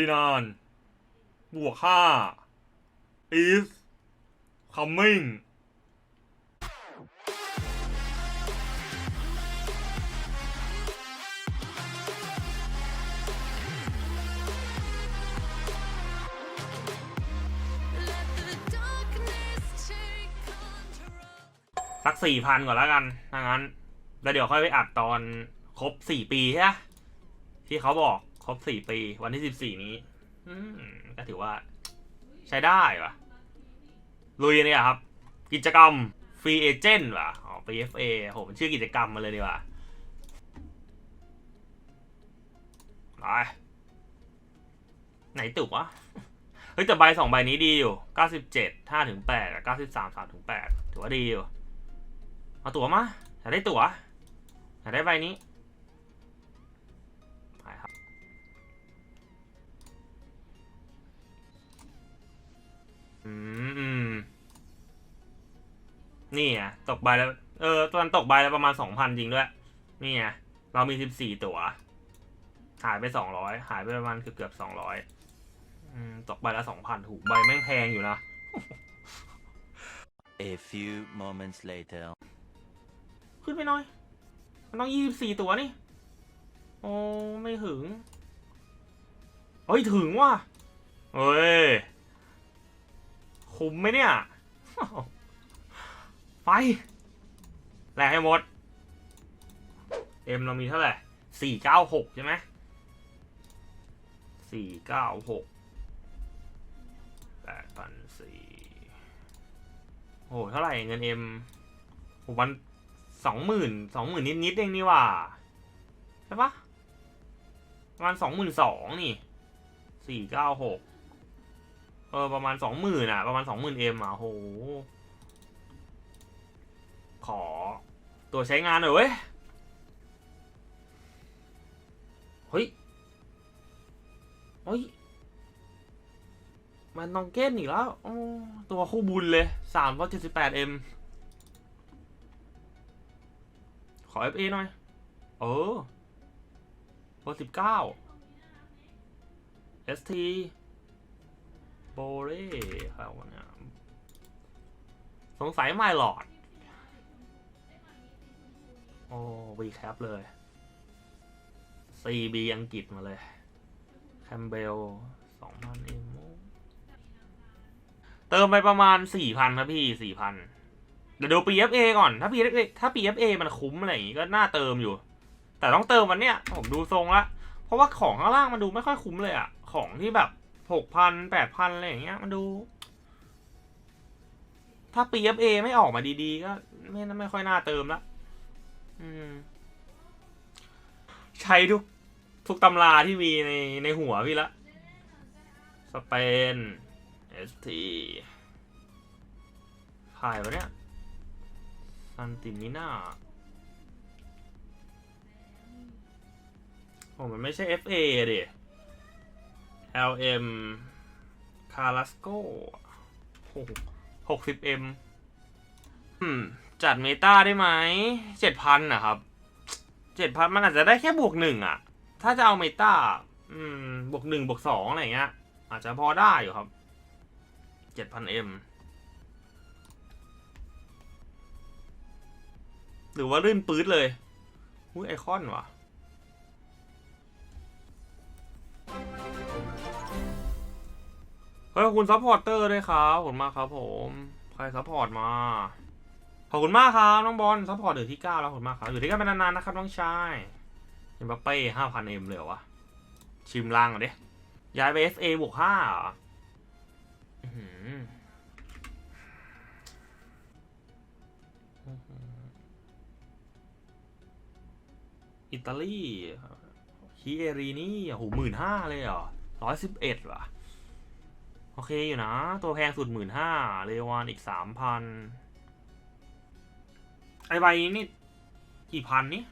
ดินานบวกห้า is coming สักสี่พันก่อนแล้วกันถ้างั้น แล้วเดี๋ยวค่อยไปอัดตอนครบสี่ปีใช่ไหมที่เขาบอก ครบสี่ปี วันที่สิบสี่นี้ อืมก็ถือว่า ใช้ได้ปะลุยเนี่ยครับ กิจกรรมฟรีเอเจนต์ว่ะอ๋อ PFA โหมันชื่อกิจกรรมมาเลยดีกว่าไปไหนตุกวะ เฮ้ยแต่ใบสองใบนี้ดีอยู่ 97 5ถึง8กับ93 3ถึง8ถือว่าดีอยู่ เอาตั๋วมาอยากได้ตั๋วอยากได้ใบนี้ อืมอืม นี่ไงตกใบแล้ว เออตอนตกใบแล้วประมาณสองพันจริงด้วย นี่ไงเรามีสิบสี่ตั๋วหายไปสองร้อยหายไปประมาณเกือบเกือบสองร้อยตกใบละสองพันถูกใบแม่งแพงอยู่นะ A few moments later. ขึ้นไปหน่อย มันต้องยี่สิบสี่ตัวนี่ โอ้ ไม่ถึง เฮ้ย ถึงว่ะ เฮ้ย คุ้มไหมเนี่ย ไป แหลกให้หมด เอ็มเรามีเท่าไหร่สี่เก้าหกใช่ไหมสี่เก้าหกแปดพันสี่โอ้โหเท่าไหร่เงินเอ็มผมวันสองหมื่นสองหมื่นนิดนิดๆเองนี่ว่าใช่ปะประมาณสองหมื่นสองนี่สี่เก้าหก เออประมาณสองหมื่นอะ ประมาณสองหมื่นเอ็มอะโห ขอ ตัวใช้งานหน่อยเว้ย เฮ้ย เฮ้ย มันต้องเก้นอีกแล้ว ตัวคู่บุญเลยสามร้อยเจ็ดสิบแปดเอ็มขอ FA หน่อย เออเบอสิบเก้า ST โบเร่ใครวะเนี่ยสงสัยไม่หลอด โอ้วีแคปเลย CB อังกฤษมาเลย แคมเบลสองพันเองเติมไปประมาณสี่พันครับพี่สี่พันเดี๋ยวดู PFA ก่อน ถ้า PFA ถ้า PFA มันคุ้มอะไรอย่างงี้ก็น่าเติมอยู่ แต่ต้องเติมวันเนี้ยผมดูทรงละ เพราะว่าของข้างล่างมันดูไม่ค่อยคุ้มเลยอะของที่แบบ หกพันแปดพันอะไรอย่างเงี้ยมันดู ถ้า PFA ไม่ออกมาดีๆ ก็ไม่ไม่ค่อยน่าเติมละอืมใช้ทุกทุกตำราที่มีในในหัวพี่ละ สเปน ST ใครวะเนี่ยซันติมิน่าโอ้มันไม่ใช่ FA ดิ LM คา r าสโกหกสิบ M อืมจัดเมตาได้ไหมเจ็ดพันนะครับเจ็ดพันมันอาจจะได้แค่บวกหนึ่งอะถ้าจะเอาเมตาอืมบวกหนึ่งบวกสองอะไรเงี้ย อาจจะพอได้อยู่ครับเจ็ดพัน M หรือว่าลื่นปื๊ดเลยอุ้ยไอคอนว่ะ เฮ้ยขอบคุณซัพพอร์เตอร์ด้วยครับขอบคุณมากครับผม ใครซัพพอร์ตมา ขอบคุณมากครับน้องบอลซัพพอร์ตอยู่ที่เก้าแล้วขอบคุณมากครับ อยู่ด้วยกันเป็นนานๆนะครับน้องชายเอ็มบัปเป้ห้าพันเอ็มเลยเหรอวะ ชิมล่างก่อดิย้ายไป FA บวกห้าอิตาลีคิเอรีนี่โอ้โหหมื่นห้าเลยเหรอร้อยสิบเอ็ดว่ะ โอเคอยู่นะ ตัวแพงสุดหมื่นห้าเรวานอีกสามพันไอใบนี้กี่พันนี่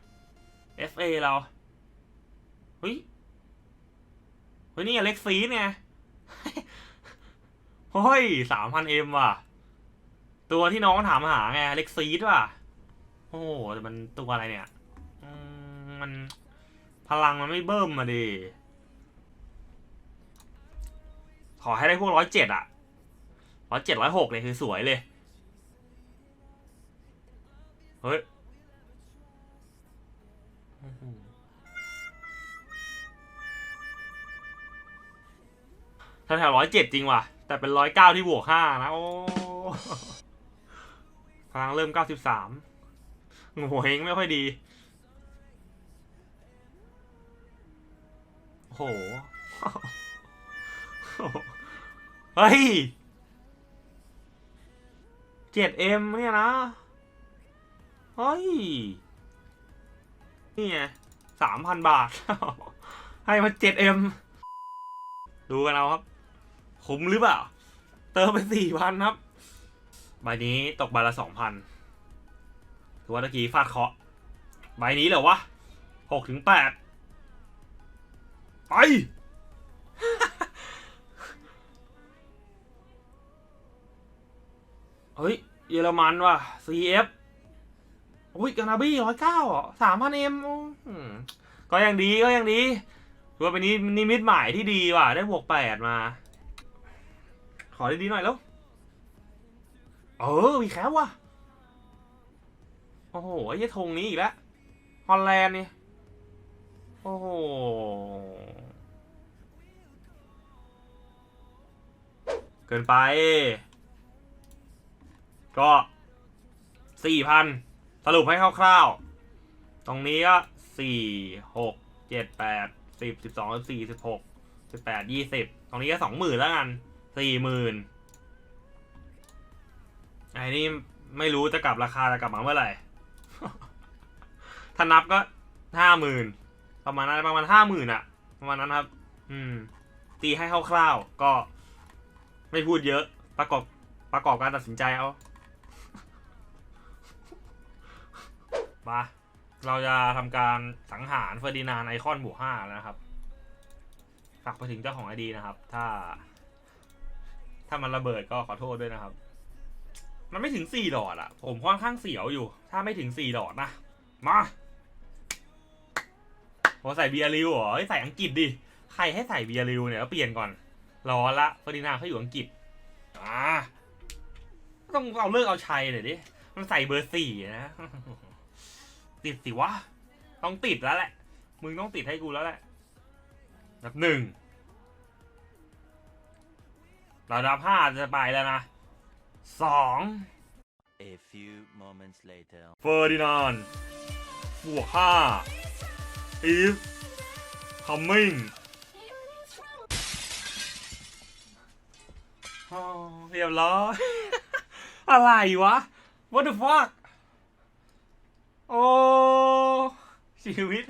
FA เราเฮ้ยเฮ้ยนี่อเล็กซีไงเฮ้ยสามพันเอ็มว่ะ ตัวที่น้องถามหาไงเล็กซีดว่ะ โอ้โหแต่มันตัวอะไรเนี่ยมมันพลังมันไม่เบิ่มมาดิ ขอให้ได้พวกร้อยเจ็ดอะร้อยเจ็ดร้อยหกเนี่ยคือสวยเลย เฮ้ยถ้าแถวร้อยเจ็ดจริงว่ะ แต่เป็นร้อยเก้าที่บวกห้านะ โอ้พลังเริ่มเก้าสิบสามโหัวเฮงไม่ค่อยดี โอ้โห เฮ้ยเจ็ดเอ็มเนี่ยนะ เฮ้ย นี่ไงสามพันบาท ให้มาเจ็ดเอ็มดูกันเอาครับ คุ้มหรือเปล่า เติมไปสี่พันครับ ใบนี้ตกใบละสองพันถือว่าตะกี้ฟาดเคาะ ใบนี้เหรอวะหกถึงแปดไป ฮ้ย เยอรมันว่ะ CF อุ้ยกานาบี้ร้อยเก้าสามพันเอ็มก็ยังดีก็ยังดีถือว่าเป็นนินิมิตหมายที่ดีว่ะ ได้บวกแปดมา ขอดีๆหน่อยแล้ว เออมีแคปว่ะ โอ้โหไอ้ยธงนี้อีกแล้ว ฮอลแลนด์นี่ โอ้โหเกินไป ก็สี่พันสรุปให้คร่าวๆ ตรงนี้ก็สี่หกเจ็ดแปดสิบสิบสองสิบสี่สิบหกสิบแปดยี่สิบตรงนี้ก็สองหมื่นแล้วกันสี่หมื่นไอ้นี่ไม่รู้จะกลับราคาจะกลับมาเมื่อไหร่ ถ้านับก็ห้าหมื่นประมาณนั้นประมาณห้าหมื่นอะประมาณนั้นครับ อืม ตีให้คร่าวๆก็ ไม่พูดเยอะประกอบประกอบการตัดสินใจเอา มาเราจะทำการสังหารเฟอร์ดินานไอคอนบวกห้านะครับฝากไปถึงเจ้าของไอดีนะครับ ถ้า ถ้ามันระเบิดก็ขอโทษด้วยนะครับ มันไม่ถึงสี่ดอดอะผมค่อนข้างเสียวอยู่ ถ้าไม่ถึงสี่ดอดนะ มาผมใส่เบียร์ริวเหรอเฮ้ใส่อังกฤษดิ ใครให้ใส่เบียร์ริวเนี่ยก็เปลี่ยนก่อน รอละเฟอร์ดินานเขาอยู่อังกฤษอ่าต้องเอาเลิกเอาชัยหน่อยดิ มันใส่เบอร์สี่นะ ติดสิวะ ต้องติดแล้วแหละ มึงต้องติดให้กูแล้วแหละนับหนึ่งระดับห้าจะไปแล้วนะสอง A few moments later. เฟอร์ดินานด์บวกห้า is coming อ๋อเรียบร้อย อะไรวะ what the fuck โอ้ ชีวิต